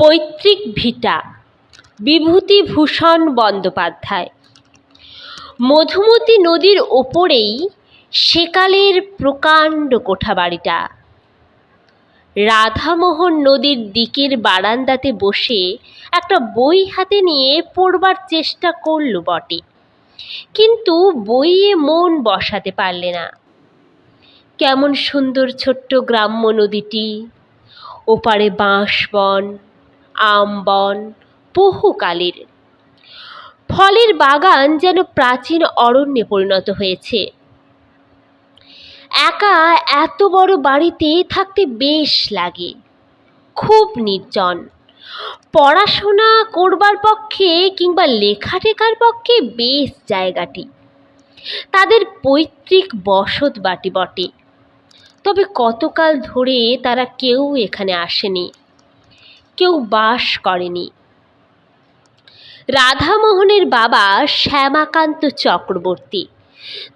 পৈতৃক ভিটা। বিভূতিভূষণ বন্দ্যোপাধ্যায়। মধুমতি নদীর ওপরেই সেকালের প্রকাণ্ড কোঠাবাড়িটা। রাধামোহন নদীর দিকের বারান্দাতে বসে একটা বই হাতে নিয়ে পড়বার চেষ্টা করল বটে। কিন্তু বইয়ে মন বসাতে পারলে না। কেমন সুন্দর ছোট্ট গ্রাম্য নদীটি, ওপারে বাঁশ বন আম বন বহুকালের। ফলের বাগান যেন প্রাচীন অরণ্যে পরিণত হয়েছে। একা এত বড় বাড়িতে থাকতে বেশ লাগে। খুব নির্জন। পড়াশোনা করবার পক্ষে কিংবা লেখা টেখার পক্ষে বেশ জায়গাটি। তাদের পৈতৃক বসত বাটি বটে। তবে কতকাল ধরে তারা কেউ এখানে আসেনি। কেউ বাস করেনি। রাধামোহনের বাবা শ্যামাকান্ত চক্রবর্তী।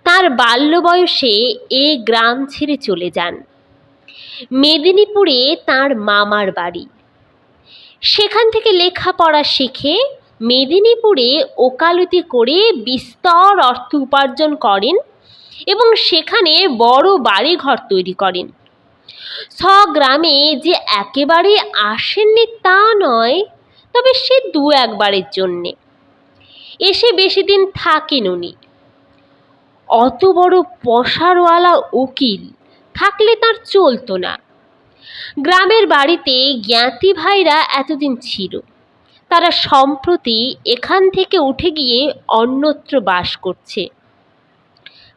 তার বাল্য বয়সে এ গ্রাম ছেড়ে চলে যান। মেদিনীপুরে তার মামার বাড়ি। সেখান থেকে লেখাপড়া শিখে মেদিনীপুরে ওকালতি করে বিস্তর অর্থ উপার্জন করেন এবং সেখানে বড় বাড়িঘর তৈরি করেন। স্বগ্রামে যে একেবারে আসেননি তা নয়, তবে সে দু একবারের জন্যে। এসে বেশি দিন থাকেন উনি। অত বড় পশারওয়ালা উকিল থাকলে তার চলতো না। গ্রামের বাড়িতে জ্ঞাতি ভাইরা এতদিন ছিল। তারা সম্প্রতি এখান থেকে উঠে গিয়ে অন্যত্র বাস করছে।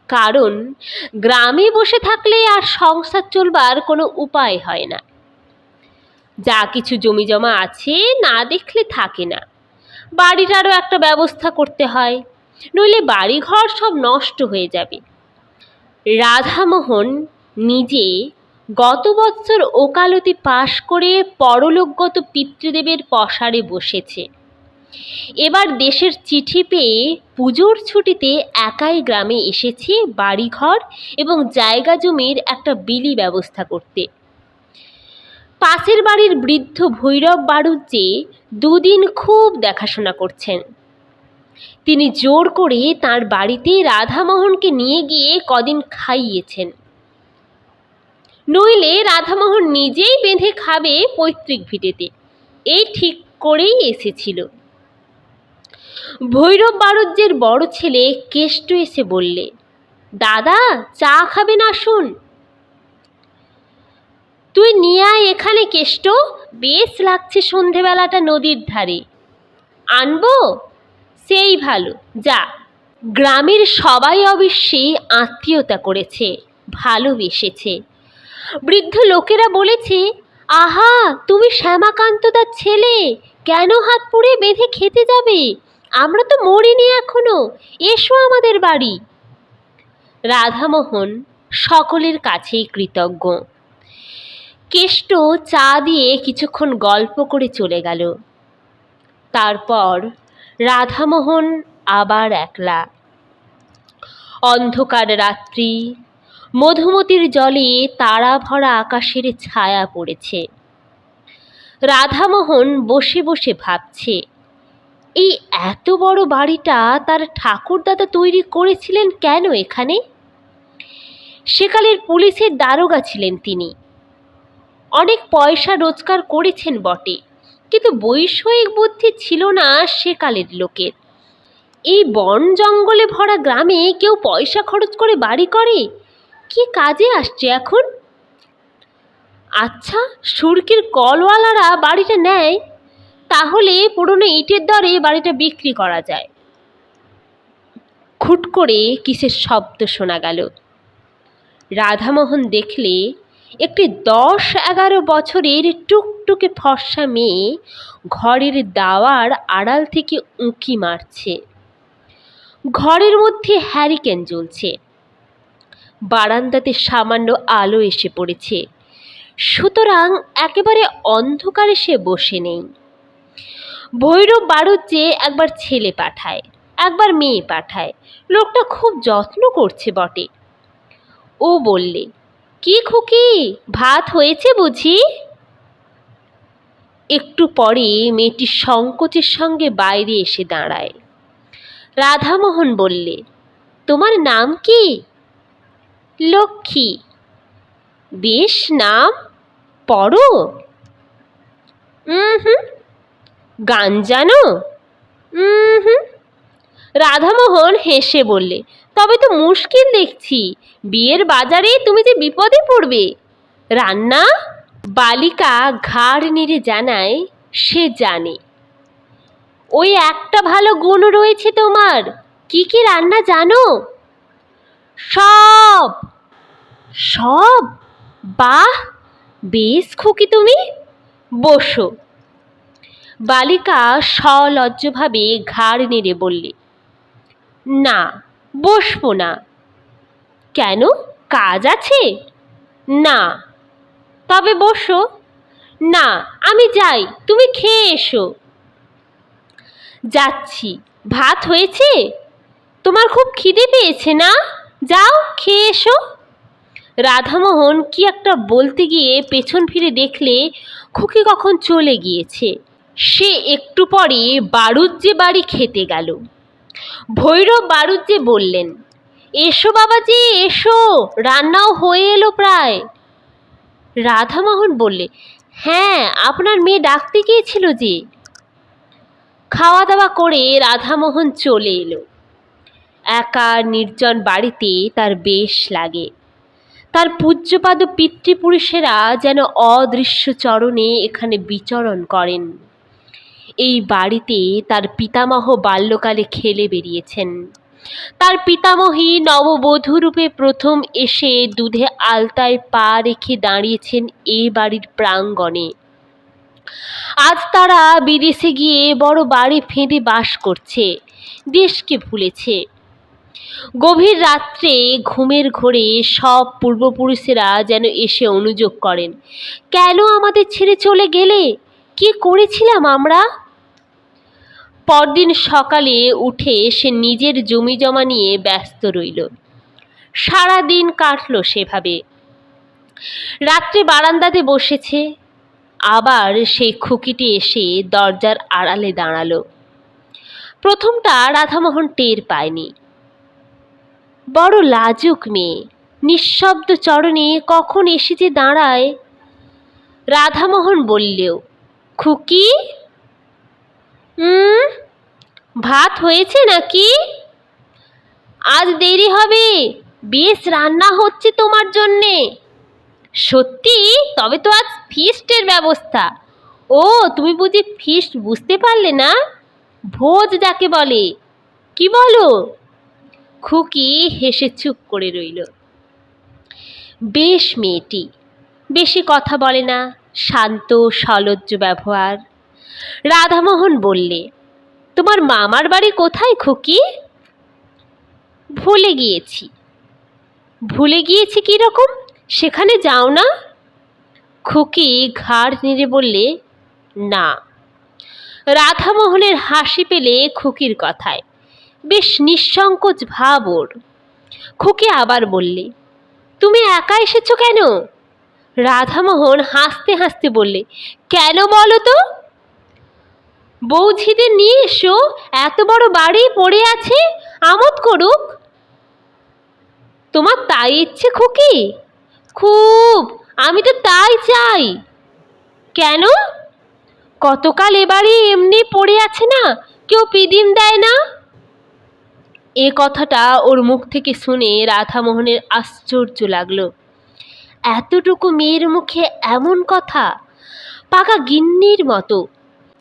কারণ গ্রামে বসে থাকলে আর সংসার চলবার কোনো উপায় হয় না। যা কিছু জমি জমা আছে না দেখলে থাকে না। বাড়িটারও একটা ব্যবস্থা করতে হয়, নইলে বাড়িঘর সব নষ্ট হয়ে যাবে। রাধামোহন নিজে গত বৎসর ওকালতি পাশ করে পরলোকগত পিতৃদেবের পসারে বসেছে। এবার দেশের চিঠি পেয়ে পুজোর ছুটিতে একাই গ্রামে এসেছে বাড়িঘর এবং জায়গা জমির একটা বিলি ব্যবস্থা করতে। পাশের বাড়ির বৃদ্ধ ভৈরব বাড়ুজ্জে দুদিন খুব দেখাশোনা করছেন। তিনি জোর করে তার বাড়িতে রাধামোহনকে নিয়ে গিয়ে কদিন খাইয়েছেন। নইলে রাধামোহন নিজেই বেঁধে খাবে পৈতৃক ভিটেতে। এই ঠিক করেই এসেছিল। ভৈরব বাড়ুজ্যের বড় ছেলে কেষ্ট এসে বললে, দাদা, চা খাবেন আসুন। তুই নিয়ে আয় এখানে কেষ্ট, বেশ লাগছে সন্ধেবেলাটা নদীর ধারে। আনব? সেই ভালো, যা। গ্রামের সবাই অবশ্যই আত্মীয়তা করেছে, ভালোবেসেছে। বৃদ্ধ লোকেরা বলেছে, আহা, তুমি শ্যামাকান্তদার ছেলে, কেন হাত পুড়ে বেঁধে খেতে যাবে? আমরা তো মরিনি এখনও। এসো আমাদের বাড়ি। রাধামোহন সকলের কাছেই কৃতজ্ঞ। কেষ্ট চা দিয়ে কিছুক্ষণ গল্প করে চলে গেল। তারপর রাধামোহন আবার একলা। অন্ধকার রাত্রি, মধুমতির জলে তারা ভরা আকাশের ছায়া পড়েছে। রাধামোহন বসে বসে ভাবছে এই এত বড় বাড়িটা তার ঠাকুরদাদা তৈরি করেছিলেন কেন এখানে? সেকালের পুলিশের দারোগা ছিলেন তিনি। অনেক পয়সা রোজগার করেছেন বটে, কিন্তু বৈষয়িক বুদ্ধি ছিল না সেকালের লোকের। এই বন জঙ্গলে ভরা গ্রামে কেউ পয়সা খরচ করে বাড়ি করে? কি কাজে আসছে এখন? আচ্ছা সুরকির কলওয়ালারা বাড়িটা নেয়? তাহলে পুরনো ইটের দরে বাড়িটা বিক্রি করা যায়। খুট করে কিসের শব্দ শোনা গেল। রাধামোহন দেখলে একটি দশ এগারো বছরের টুকটুকে ফর্সা মেয়ে ঘরের দাওয়ার আড়াল থেকে উঁকি মারছে। ঘরের মধ্যে হ্যারিকেন জ্বলছে। বারান্দাতে সামান্য আলো এসে পড়েছে। সুতরাং একেবারে অন্ধকারে সে বসে নেই। ভৈরব বাড়ুজ্জে একবার ছেলে পাঠায়, একবার মেয়ে পাঠায়। লোকটা খুব যত্ন করছে বটে। ও বললে, কি খুকি, ভাত হয়েছে বুঝি? একটু পরে মেয়েটি সংকোচের সঙ্গে বাইরে এসে দাঁড়ায়। রাধামোহন বললে, তোমার নাম কি? লক্ষ্মী। বেশ, নাম? পড়ো হুম। গান জানো? হুম রাধামোহন হেসে বললে, তবে তো মুশকিল দেখছি, বিয়ের বাজারে তুমি যে বিপদে পড়বে। রান্না বালিকা ঘাড় নেড়ে জানায়, সে জানে। ওই একটা ভালো গুণ রয়েছে তোমার, কি কি রান্না জানো? সব সব? বাহ! বেশ খুকি তুমি। বসো। বালিকা সলজ্জভাবে ঘাড় নেড়ে বললে, না, বসবো না। কেন? কাজ আছে? না। তবে বসো। না, আমি যাই, তুমি খেয়ে এসো। যাচ্ছি, ভাত হয়েছে? তোমার খুব খিদে পেয়েছে না? যাও, খেয়ে এসো। রাধামোহন কি একটা বলতে গিয়ে পেছন ফিরে দেখলে খুকি কখন চলে গিয়েছে। সে একটু পরে বাড়ুজ্জে বাড়ি খেতে গেল। ভৈরব বাড়ুজ্জে বললেন, এসো বাবাজি, এসো, রান্নাও হয়ে এলো প্রায়। রাধামোহন বললে হ্যাঁ আপনার মেয়ে ডাকতে গিয়েছিল যে। খাওয়া দাওয়া করে রাধামোহন চলে এলো। একা নির্জন বাড়িতে তার বেশ লাগে। তার পূজ্যপাদ পিতৃপুরুষেরা যেন অদৃশ্য চরণে এখানে বিচরণ করেন। এই বাড়িতে তার পিতামহ বাল্যকালে খেলে বেরিয়েছেন তার পিতামহী নববধূ রূপে প্রথম এসে দুধে আলতায় পা রেখে দাঁড়িয়েছেন এ বাড়ির প্রাঙ্গণে। আজ তারা বিদেশে গিয়ে বড় বাড়ি ফেঁদে বাস করছে, দেশকে ভুলেছে। গভীর রাত্রে ঘুমের ঘোরে সব পূর্বপুরুষেরা যেন এসে অনুযোগ করেন, কেন আমাদের ছেড়ে চলে গেলে? কি করেছিলাম আমরা? পরদিন সকালে উঠে সে নিজের জমি জমা নিয়ে ব্যস্ত রইল। সারা দিন কাটল সেভাবে। রাত্রে বারান্দাতে বসেছে, আবার সেই খুকিটি এসে দরজার আড়ালে দাঁড়াল। প্রথমটা রাধামোহন টের পায়নি। বড় লাজুক মেয়ে, নিঃশব্দ চরণে কখন এসে যে দাঁড়ায়? রাধামোহন বললেও, খুকি? ভাত হয়েছে নাকি? আজ দেরি হবে। বেশ রান্না হচ্ছে তোমার জন্যে। সত্যি? তবে তো আজ ফিস্টের ব্যবস্থা। ও, তুমি বুঝি ফিস্ট বুঝতে পারলে না? ভোজ যাকে বলে। কি বলো? খুকি হেসে চুপ করে রইল। বেশ মেয়েটি, বেশি কথা বলে না, শান্ত, সলজ্জ ব্যবহার। রাধামোহন বললে, তোমার মামার বাড়ি কোথায় খুকি? ভুলে গিয়েছি। ভুলে গিয়েছি কীরকম সেখানে যাও না? খুকি ঘাড় নেড়ে বললে, না। রাধামোহনের হাসি পেলে খুকির কথায়, বেশ নিঃসংকোচ ভাব ওর। খুকি আবার বললে, তুমি একা এসেছ কেন? রাধামোহন হাসতে হাসতে বললে, কেন বলো তো? বৌঝিদের নিয়ে এসো, এত বড় বাড়ি পড়ে আছে, আমোদ করুক। তোমার তাই ইচ্ছে খুকি? খুব, আমি তো তাই চাই। কেন? কতকাল এবারে এমনি পড়ে আছে না, কেউ পিদিম দেয় না? এ কথাটা ওর মুখ থেকে শুনে রাধামোহনের আশ্চর্য লাগল। এতটুকু মেয়ের মুখে এমন কথা, পাকা গিন্নির মতো।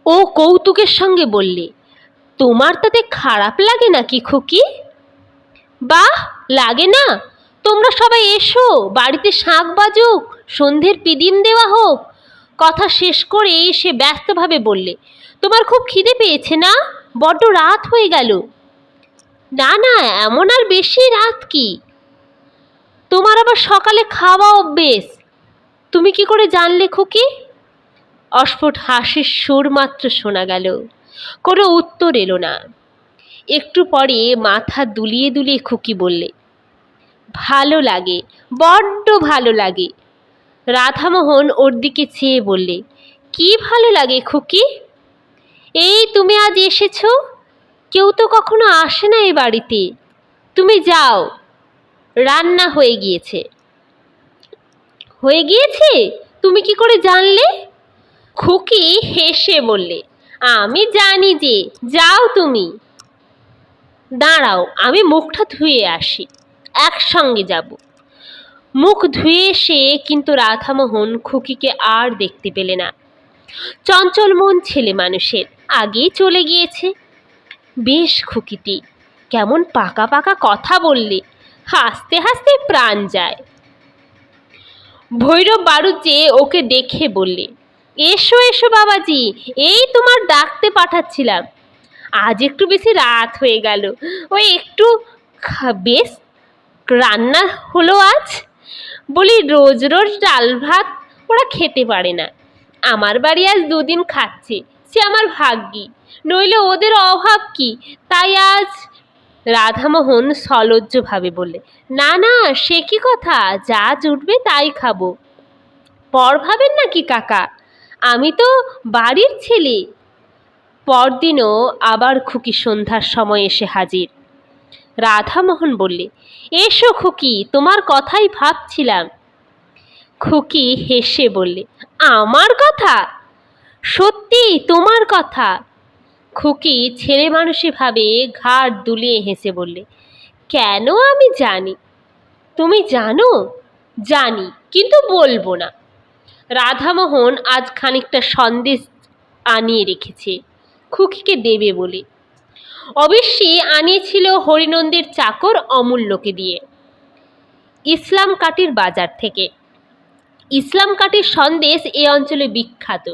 ও কৌতুকের সঙ্গে বললে, তোমার তাতে খারাপ লাগে নাকি খুকি? বাহ, লাগে না। তোমরা সবাই এসো, বাড়িতে শাঁখ বাজুক, সন্ধ্যের পিদিম দেওয়া হোক। কথা শেষ করে সে ব্যস্তভাবে বললে, তোমার খুব খিদে পেয়েছে না? বড্ড রাত হয়ে গেল। না না, এমন আর বেশি রাত কি? তোমার আবার সকালে খাওয়া অভ্যেস। তুমি কি করে জানলে খুকি? অস্ফুট হাসির সুর মাত্র শোনা গেল। কোনো উত্তর এলো না। একটু পরে মাথা দুলিয়ে দুলিয়ে খুকি বললে, ভালো লাগে, বড্ড ভালো লাগে। রাধামোহন ওর দিকে চেয়ে বললে, কি ভালো লাগে খুকি? এই তুমি আজ এসেছ? কেউ তো কখনো আসে না এই বাড়িতে। তুমি যাও। রান্না হয়ে গিয়েছে। হয়ে গিয়েছে? তুমি কি করে জানলে? খুকি হেসে বললে, আমি জানি যে যাও তুমি। দাঁড়াও, আমি মুখটা ধুয়ে আসি, একসঙ্গে যাব। মুখ ধুয়ে এসে কিন্তু রাধামোহন খুকিকে আর দেখতে পেলে না। চঞ্চল মন ছেলে মানুষের আগেই চলে গিয়েছে। বেশ খুকিটি, কেমন পাকা পাকা কথা বললে, হাসতে হাসতে প্রাণ যায়। ভৈরব বাড়ুর যে ওকে দেখে বললে এসো এসো বাবাজি। এই তোমার ডাকতে পাঠাচ্ছিলাম। আজ একটু বেশি রাত হয়ে গেল। ওই একটু বেশ, রান্না হলো আজ। বলি, রোজ রোজ ডাল ভাত ওরা খেতে পারে না। আমার বাড়ি আজ দুদিন খাচ্ছে, সে আমার ভাগ্যি। নইলে ওদের অভাব কি? তাই আজ রাধামোহন সলজ্জভাবে বলে, না না, সে কি কথা? যা জুটবে তাই খাব। পর ভাবেন নাকি কাকা? আমি তো বাড়ির ছেলে। পরদিনও আবার খুকি সন্ধ্যার সময় এসে হাজির। রাধামোহন বললে, এসো খুকি, তোমার কথাই ভাবছিলাম। খুকি হেসে বললে, আমার কথা? সত্যি তোমার কথা? খুকি ছেলে মানুষে ভাবে ঘাড় দুলিয়ে হেসে বললে, কেন আমি জানি? তুমি জানো? জানি, কিন্তু বলব না। রাধামোহন আজ খানিকটা সন্দেশ আনিয়ে রেখেছে, খুকিকে দেবে বলে। অবশ্যই আনিয়েছিল হরিনন্দের চাকর অমূল্যকে দিয়ে। ইসলাম কাটির বাজার থেকে। ইসলাম কাটির সন্দেশ এ অঞ্চলে বিখ্যাত।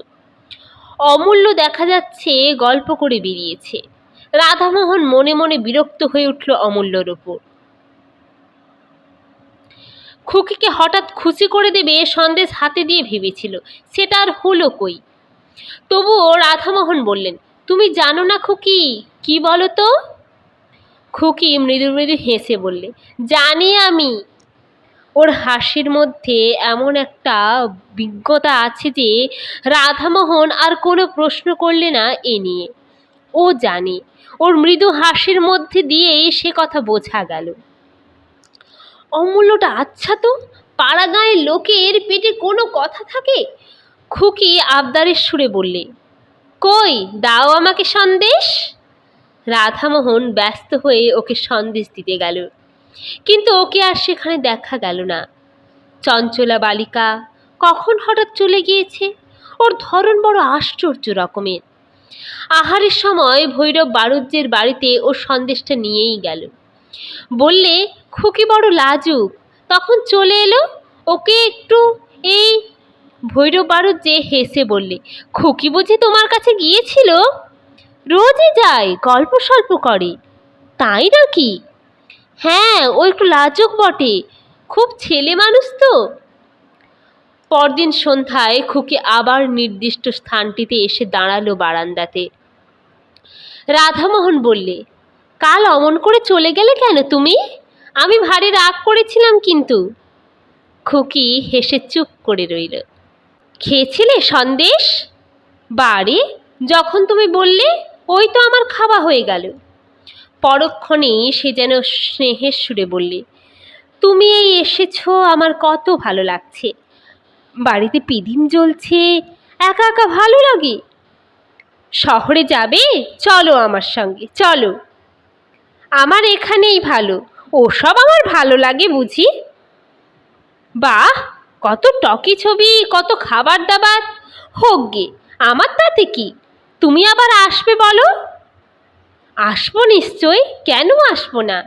অমূল্য দেখা যাচ্ছে গল্প করে বেরিয়েছে। রাধামোহন মনে মনে বিরক্ত হয়ে উঠল অমূল্যর ওপর। খুকিকে হঠাৎ খুশি করে দেবে সন্দেশ হাতে দিয়ে ভেবেছিল। সেটা আর হলো কই? তবুও রাধামোহন বললেন, তুমি জানো না খুকি, কি বলো তো? খুকি মৃদু মৃদু হেসে বললে, জানি আমি। ওর হাসির মধ্যে এমন একটা বিজ্ঞতা আছে যে রাধামোহন আর কোনো প্রশ্ন করলে না এ নিয়ে। ও জানে। ওর মৃদু হাসির মধ্যে দিয়েই সে কথা বোঝা গেল। অমূল্যটা আচ্ছা তো? পাড়া গাঁয়ের লোকের পেটে কোনো কথা থাকে? খুকি আবদারের সুরে বললে, কই, দাও আমাকে সন্দেশ? রাধামোহন ব্যস্ত হয়ে ওকে সন্দেশ দিতে গেল। কিন্তু ওকে আর সেখানে দেখা গেল না। চঞ্চলা বালিকা কখন হঠাৎ চলে গিয়েছে? ওর ধরন বড় আশ্চর্য রকমের। আহারের সময় ভৈরব বারুজ্যের বাড়িতে ও সন্দেশটা নিয়েই গেল। বললে খুকি বড় লাজুক। তখন চলে এলো, ওকে একটু এই ভৈরব বারুজ্যে হেসে বললে, খুকি বুঝি তোমার কাছে গিয়েছিল? রোজই যায়, গল্প সল্প করে। তাই নাকি? হ্যাঁ ও একটু লাজুক বটে। খুব ছেলে মানুষ তো। পরদিন সন্ধ্যায় খুকি আবার নির্দিষ্ট স্থানটিতে এসে দাঁড়াল বারান্দাতে। রাধামোহন বললে, কাল অমন করে চলে গেলে কেন তুমি? আমি ভারী রাগ করেছিলাম কিন্তু। খুকি হেসে চুপ করে রইল। খেয়েছিলে সন্দেশ? বাড়ি যখন তুমি বললে, ওই তো আমার খাওয়া হয়ে গেল। পরক্ষণেই সে যেন স্নেহের সুরে বললে, তুমি এই এসেছ, আমার কত ভালো লাগছে। বাড়িতে পিদিম জ্বলছে, একা একা ভালো লাগে। শহরে যাবে? চলো আমার সঙ্গে, চলো। আমার এখানেই ভালো। ওসব আমার ভালো লাগে বুঝি। বাহ, কত টকি ছবি, কত খাবার দাবার। হোক গে, আমার তাতে কি? তুমি আবার আসবে বলো? আসব নিশ্চয়, কেন আসব না?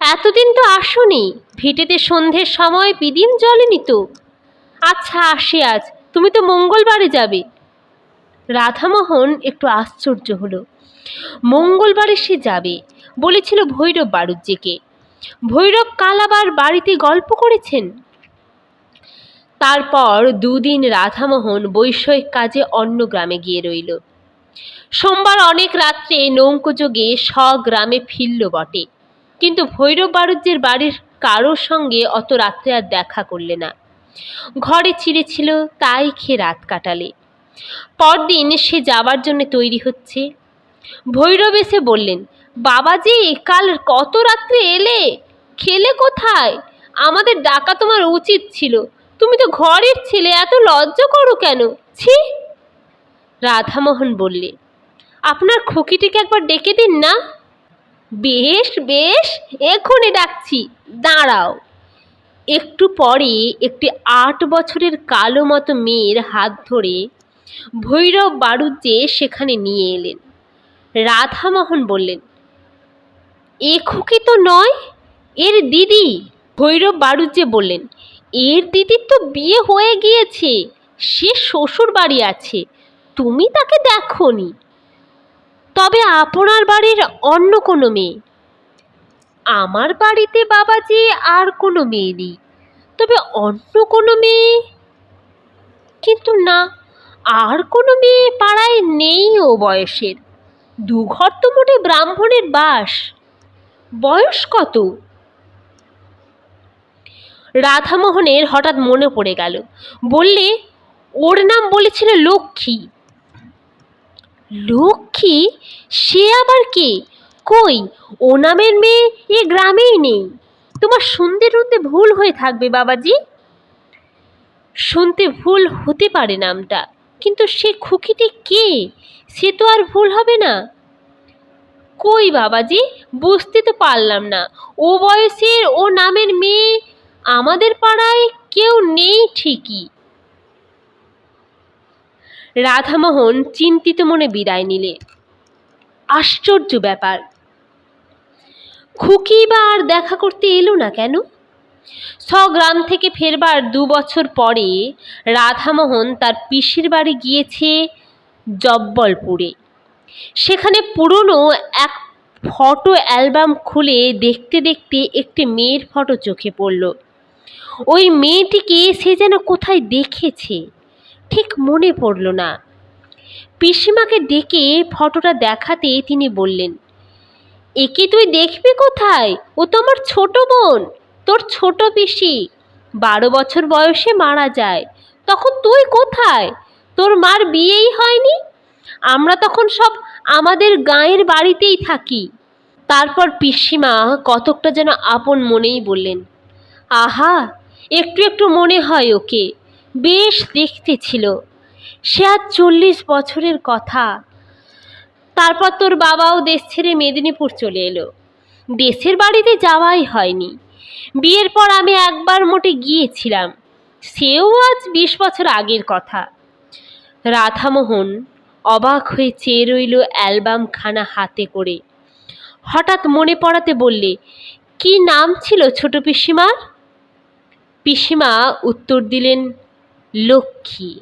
এতদিন তো আসোনি, ভিটেতে সন্ধ্যের সময় পিদিম জলেনি তো। আচ্ছা আসি আজ, তুমি তো মঙ্গলবারে যাবে। রাধামোহন একটু আশ্চর্য হলো। মঙ্গলবারে সে যাবে বলেছিল ভৈরব বাড়ুজ্যেকে ভৈরব কাল আবার বাড়িতে গল্প করেছেন? তারপর দুদিন রাধামোহন বৈষয়িক কাজে অন্য গ্রামে গিয়ে রইল। সোমবার অনেক রাত্রে নৌকোযোগে স্বগ্রামে ফিরল বটে। কিন্তু ভৈরব বাড়ুজ্যের বাড়ির কারোর সঙ্গে অত রাত্রে আর দেখা করলে না। ঘরে চিড়েছিল তাই খেয়ে রাত কাটালে। পরদিন সে যাবার জন্য তৈরি হচ্ছে। ভৈরব এসে বললেন বাবাজি কাল কত রাত্রে এলে? খেলে কোথায়? আমাদের ডাকা তোমার উচিত ছিল। তুমি তো ঘরের ছেলে, এত লজ্জা করো কেন? ছি! রাধামোহন বললে, আপনার খুকিটিকে একবার ডেকে দিন না। বেশ বেশ, এক্ষুনি ডাকছি, দাঁড়াও। একটু পরে একটি আট বছরের কালো মতো মেয়ের হাত ধরে ভৈরব বাড়ুজ্যে সেখানে নিয়ে এলেন। রাধামোহন বললেন এ খুকি তো নয়, এর দিদি ভৈরব বাড়ুজ্যে বললেন, এর দিদির তো বিয়ে হয়ে গিয়েছে, সে শ্বশুর বাড়ি আছে, তুমি তাকে দেখনি। তবে আপনার বাড়ির অন্য কোনো মেয়ে। আমার বাড়িতে বাবা যে আর কোনো মেয়ে নেই, তবে অন্য কোনো মেয়ে? কিন্তু না, আর কোনো মেয়ে পাড়ায় নেই ও বয়সের। দুঘর তো মোটে ব্রাহ্মণের বাস। বয়স কত? রাধামোহনের হঠাৎ মনে পড়ে গেল। বললে, ওর নাম বলেছিল লক্ষ্মী। লক্ষ্মী? সে আবার কে? কই? ও নামের মেয়ে এ গ্রামেই নেই। তোমার শুনতে শুনতে ভুল হয়ে থাকবে, বাবাজি। শুনতে ভুল হতে পারে নামটা, কিন্তু সে খুকিটি কে? সে তো আর ভুল হবে না। কই বাবাজি? বুঝতে তো পারলাম না। ও বয়সের ও নামের মেয়ে আমাদের পাড়ায় কেউ নেই ঠিকই। রাধামোহন চিন্তিত মনে বিদায় নিলে। আশ্চর্য ব্যাপার। খুকি বা আর দেখা করতে এলো না কেন? স্বগ্রাম থেকে ফেরবার দু বছর পরে রাধামোহন তার পিসির বাড়ি গিয়েছে জব্বলপুরে। সেখানে পুরনো এক ফটো অ্যালবাম খুলে দেখতে দেখতে একটি মেয়ের ফটো চোখে পড়ল। ওই মেয়েটিকে সে যেন কোথায় দেখেছে, ঠিক মনে পড়ল না। পিসিমাকে ডেকে ফটোটা দেখাতে তিনি বললেন একে তুই দেখবি কোথায়? ও তো আমার ছোট বোন, তোর ছোট পিসি। বারো বছর বয়সে মারা যায়, তখন তুই কোথায়? তোর মার বিয়েই হয়নি? আমরা তখন সব আমাদের গাঁয়ের বাড়িতেই থাকি। তারপর পিসিমা কতকটা যেন আপন মনেই বললেন, আহা, একটু একটু মনে হয় ওকে, বেশ দেখতে ছিল। সে আজ চল্লিশ বছরের কথা। তারপর তোর বাবাও দেশ ছেড়ে মেদিনীপুর চলে এলো। দেশের বাড়িতে যাওয়াই হয়নি। বিয়ের পর আমি একবার মোটে গিয়েছিলাম। সেও আজ বিশ বছর আগের কথা। রাধামোহন অবাক হয়ে চেয়ে রইল অ্যালবামখানা হাতে করে। হঠাৎ মনে পড়াতে বললে, কি নাম ছিল ছোট পিসিমার? পিসিমা উত্তর দিলেন, লক্ষ্মী।